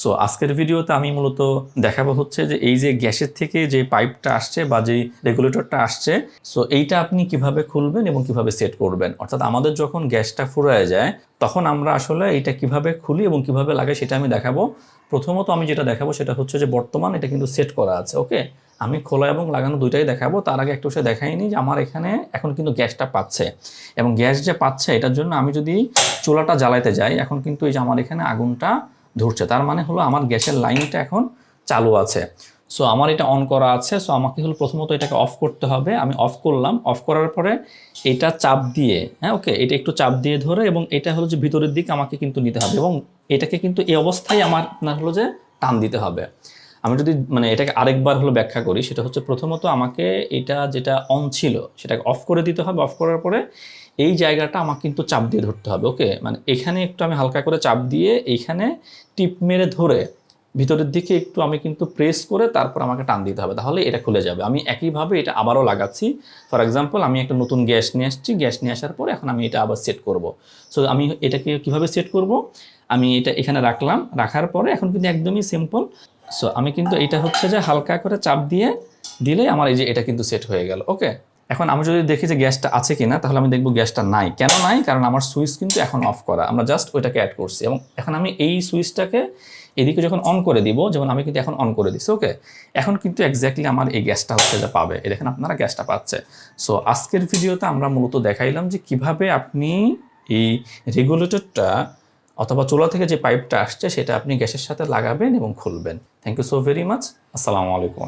So আজকের ভিডিওতে আমি মূলত দেখাবো হচ্ছে যে এই যে গ্যাসের থেকে যে পাইপটা আসছে বা যেই রেগুলেটরটা আসছে সো এইটা আপনি কীভাবে খুলবেন এবং কীভাবে সেট করবেন? অর্থাৎ আমাদের যখন গ্যাসটা ফুরায় যায়, তখন আমরা আসলে এইটা কীভাবে খুলি এবং কীভাবে লাগে সেটা আমি দেখাবো। প্রথমত আমি যেটা দেখাবো সেটা হচ্ছে যে বর্তমান এটা কিন্তু সেট করা আছে ওকে আমি খোলা এবং লাগানো দুইটাই দেখাবো। তার আগে একটু সে দেখাইনি যে আমার এখানে এখন কিন্তু গ্যাসটা পাচ্ছে। এবং গ্যাস যে পাচ্ছে এটার জন্য আমি যদি চুলাটা জ্বালাইতে যাই, এখন কিন্তু এই যে আমার এখানে আগুনটা ধরছে। তার মানে হলো আমার গ্যাসের লাইনটা এখন চালু আছে। সো আমার এটা অন করা আছে। সো আমাকে হলো প্রথমত এটাকে অফ করতে হবে। আমি অফ করলাম। অফ করার পরে এটা চাপ দিয়ে হ্যাঁ ওকে এটা একটু চাপ দিয়ে ধরে এবং এটা হলো যে ভিতরের দিক আমাকে কিন্তু নিতে হবে এবং এটাকে কিন্তু এই অবস্থায় আমার আপনার হলো যে টান দিতে হবে। আমি যদি মানে এটাকে আরেকবার হলো ব্যাখ্যা করি, সেটা হচ্ছে প্রথমত আমাকে এটা যেটা অন ছিল, সেটাকে অফ করে দিতে হবে। অফ করার পরে এই জায়গাটা আমাকে কিন্তু চাপ দিয়ে ধরতে হবে ওকে মানে এখানে একটু আমি হালকা করে চাপ দিয়ে এইখানে টিপ মেরে ধরে ভিতরের দিকে একটু আমি কিন্তু প্রেস করে তারপর আমাকে টান দিতে হবে, তাহলে এটা খুলে যাবে। আমি একইভাবে এটা আবারও লাগাচ্ছি। ফর এক্সাম্পল আমি একটা নতুন গ্যাস নিয়ে আসছি, গ্যাস নিয়ে আসার পরে এখন আমি এটা আবার সেট করব। সো আমি এটাকে কীভাবে সেট করব? আমি এটা এখানে রাখলাম, রাখার পরে এখন কিন্তু একদমই সিম্পল সো আমি কিন্তু এটা হচ্ছে যে হালকা করে চাপ দিয়ে দিলে আমার এই যে এটা কিন্তু সেট হয়ে গেল ওকে এখন আমি যদি দেখি যে গ্যাসটা আছে কি না তাহলে আমি দেখব গ্যাসটা নাই। কেন নাই? কারণ আমার সুইচ কিন্তু এখন অফ করা। আমরা জাস্ট ওইটাকে অ্যাড করছি এবং এখন আমি এই সুইচটাকে এদিকে যখন অন করে দিব, যেমন আমি কিন্তু এখন অন করে দিচ্ছি ওকে এখন কিন্তু এক্স্যাক্টলি আমার এই গ্যাসটা হচ্ছে যে পাবে। এই দেখেন আপনারা গ্যাসটা পাচ্ছে। সো আজকের ভিডিওতে আমরা মূলত দেখাইলাম যে কীভাবে আপনি এই রেগুলেটরটা অথবা চুলা থেকে যে পাইপটা আসছে, সেটা আপনি গ্যাসের সাথে লাগাবেন এবং খুলবেন। Thank you so very much আসসালামু আলাইকুম